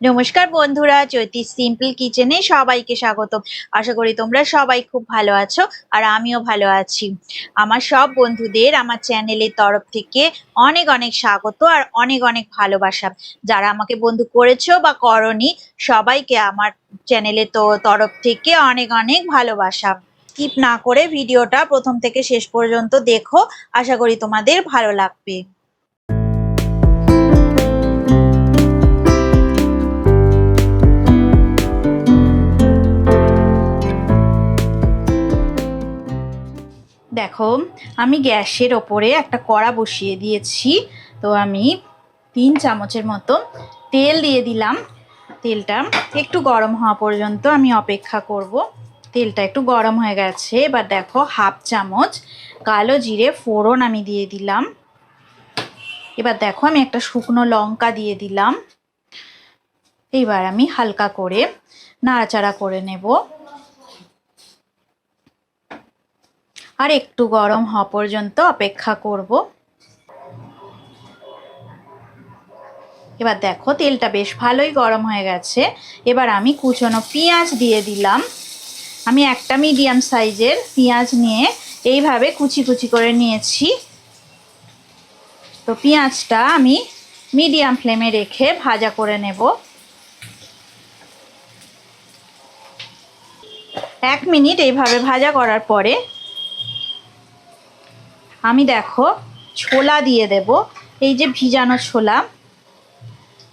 নমস্কার বন্ধুরা জ্যোতি সিম্পল কিচেনে সবাইকে স্বাগত আশা করি তোমরা সবাই খুব ভালো আছো আর আমিও ভালো আছি। আমার সব বন্ধুদের আমার চ্যানেলের তরফ থেকে অনেক অনেক স্বাগত আর অনেক অনেক ভালোবাসা। যারা আমাকে বন্ধু করেছ বা করনি, সবাইকে আমার চ্যানেলের তো তরফ থেকে অনেক অনেক ভালোবাসা। স্কিপ না করে ভিডিওটা প্রথম থেকে শেষ পর্যন্ত দেখো। আশা করি তোমাদের ভালো লাগবে। দেখো, আমি গ্যাসের ওপরে একটা কড়া বসিয়ে দিয়েছি। তো আমি তিন চামচের মতো তেল দিয়ে দিলাম। তেলটা একটু গরম হওয়া পর্যন্ত আমি অপেক্ষা করব। তেলটা একটু গরম হয়ে গেছে। এবার দেখো, হাফ চামচ কালো জিরে ফোড়ন আমি দিয়ে দিলাম। এবার দেখো, আমি একটা শুকনো লঙ্কা দিয়ে দিলাম। এইবার আমি হালকা করে নাড়াচাড়া করে নেব। আর একটু গরম হওয়া পর্যন্ত অপেক্ষা করব। এবার দেখো, তেলটা বেশ ভালোই গরম হয়ে গেছে। এবার আমি কুচনো পেঁয়াজ দিয়ে দিলাম। আমি একটা মিডিয়াম সাইজের পেঁয়াজ নিয়ে এইভাবে কুচি কুচি করে নিয়েছি। তো পেঁয়াজটা আমি মিডিয়াম ফ্লেমে রেখে ভাজা করে নেব। এক মিনিট এইভাবে ভাজা করার পরে আমি দেখো ছোলা দিয়ে দেব। এই যে ভিজানো ছোলা।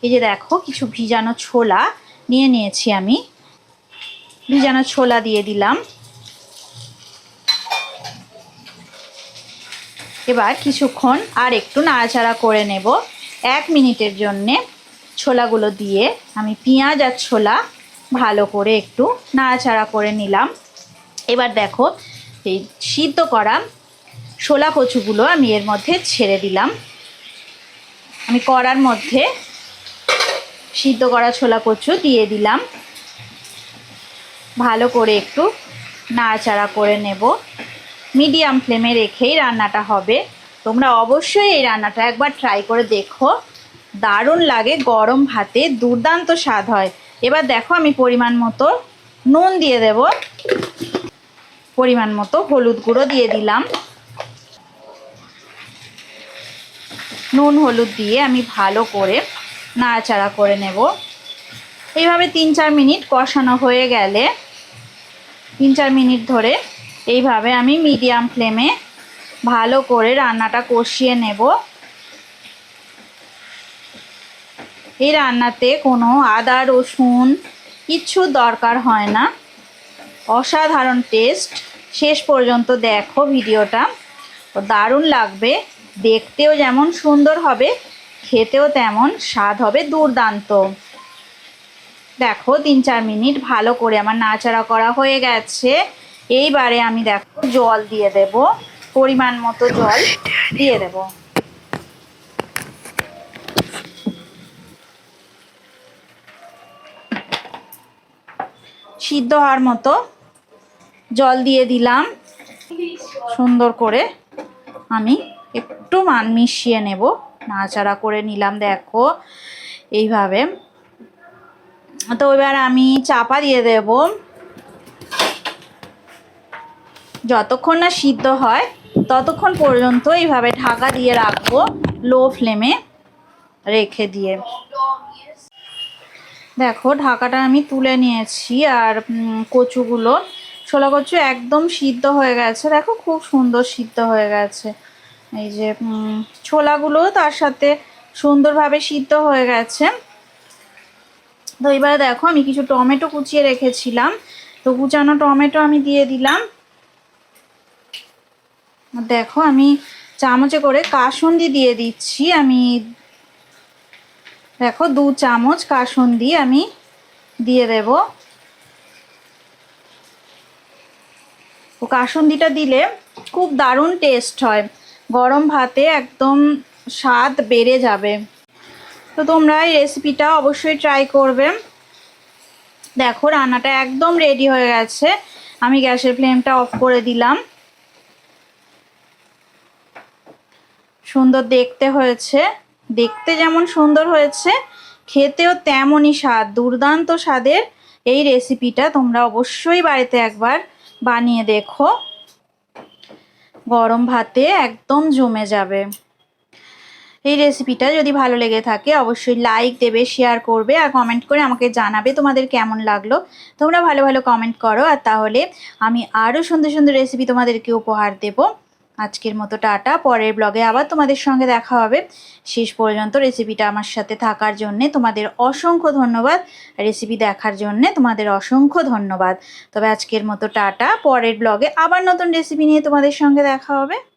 এই যে দেখো কিছু ভিজানো ছোলা নিয়ে নিয়েছি আমি। ভিজানো ছোলা দিয়ে দিলাম। এবার কিছুক্ষণ আর একটু নাড়াচাড়া করে নেব। এক মিনিটের জন্যে ছোলাগুলো দিয়ে আমি পেঁয়াজ আর ছোলা ভালো করে একটু নাড়াচাড়া করে নিলাম। এবার দেখো এই সিদ্ধ করা শোলা কচুগুলো আমি এর মধ্যে ছেড়ে দিলাম। আমি কড়ার মধ্যে সিদ্ধ করা ছোলা কচু দিয়ে দিলাম। ভালো করে একটু নাড়াচাড়া করে নেব। মিডিয়াম ফ্লেমে রেখেই রান্নাটা হবে। তোমরা অবশ্যই এই রান্নাটা একবার ট্রাই করে দেখো। দারুণ লাগে, গরম ভাতে দুর্দান্ত স্বাদ হয়। এবার দেখো আমি পরিমাণ মতো নুন দিয়ে দেব। পরিমাণ মতো হলুদ গুঁড়ো দিয়ে দিলাম। নুন, হলুদ দিয়ে আমি ভালো করে নাড়াচাড়া করে নেব। এইভাবে তিন চার মিনিট কষানো হয়ে গেলে, তিন চার মিনিট ধরে এইভাবে আমি মিডিয়াম ফ্লেমে ভালো করে রান্নাটা কষিয়ে নেব। এই রান্নাতে কোনো আদা, রসুন কিচ্ছু দরকার হয় না। অসাধারণ টেস্ট। শেষ পর্যন্ত দেখো ভিডিওটা। দারুণ লাগবে। দেখতেও যেমন সুন্দর হবে, খেতেও তেমন স্বাদ হবে দুর্দান্ত। দেখো তিন চার মিনিট ভালো করে আমার নাচাড়া করা হয়ে গেছে। এইবারে আমি দেখো, জল দিয়ে দেব, পরিমাণ মতো জল দিয়ে দেব। সিদ্ধ হওয়ার মতো জল দিয়ে দিলাম। সুন্দর করে আমি একটু মান মিশিয়ে নেব। নাড়াচাড়া করে নিলাম, দেখো। এইভাবে। তো এবার আমি চাপা দিয়ে দেব। যতক্ষণ না সিদ্ধ হয়, ততক্ষণ পর্যন্ত এইভাবে ঢাকা দিয়ে রাখব লো ফ্লেমে রেখে দিয়ে। দেখো, ঢাকাটা আমি তুলে নিয়েছি আর কচুগুলো। ছোলা কচু একদম সিদ্ধ হয়ে গেছে। দেখো, খুব সুন্দর সিদ্ধ হয়ে গেছে। এই যে ছোলাগুলো তার সাথে সুন্দরভাবে সিদ্ধ হয়ে গেছে। তো এবারে দেখো, আমি কিছু টমেটো কুচিয়ে রেখেছিলাম। তো কুচানো টমেটো আমি দিয়ে দিলাম। দেখো, আমি চামচে করে কাসুন্দি দিয়ে দিচ্ছি। আমি দেখো, দু চামচ কাসুন্দি আমি দিয়ে দেব। কাসুন্দিটা দিলে খুব দারুণ টেস্ট হয়। গরম ভাতে একদম স্বাদ বেড়ে যাবে। তো তোমরা এই রেসিপিটা অবশ্যই ট্রাই করবে। দেখো, রান্নাটা একদম রেডি হয়ে গেছে। আমি গ্যাসের ফ্লেমটা অফ করে দিলাম। সুন্দর দেখতে হয়েছে। দেখতে যেমন সুন্দর হয়েছে, খেতেও তেমনই স্বাদ। দুর্দান্ত স্বাদের এই রেসিপিটা তোমরা অবশ্যই বাড়িতে একবার বানিয়ে দেখো। গরম ভাতে একদম জমে যাবে। এই রেসিপিটা যদি ভালো লেগে থাকে, অবশ্যই লাইক দেবে শেয়ার করবে আর কমেন্ট করে আমাকে জানাবে তোমাদের কেমন লাগল। তোমরা ভালো ভালো কমেন্ট করো আর তাহলে আমি আরও সুন্দর সুন্দর রেসিপি তোমাদেরকে উপহার দেব। আজকের মতো টাটা। পরের ব্লগে আবার তোমাদের সঙ্গে দেখা হবে। শেষ পর্যন্ত রেসিপিটা আমার সাথে থাকার জন্যে তোমাদের অসংখ্য ধন্যবাদ। রেসিপি দেখার জন্যে তোমাদের অসংখ্য ধন্যবাদ। তবে আজকের মতো টাটা। পরের ব্লগে আবার নতুন রেসিপি নিয়ে তোমাদের সঙ্গে দেখা হবে।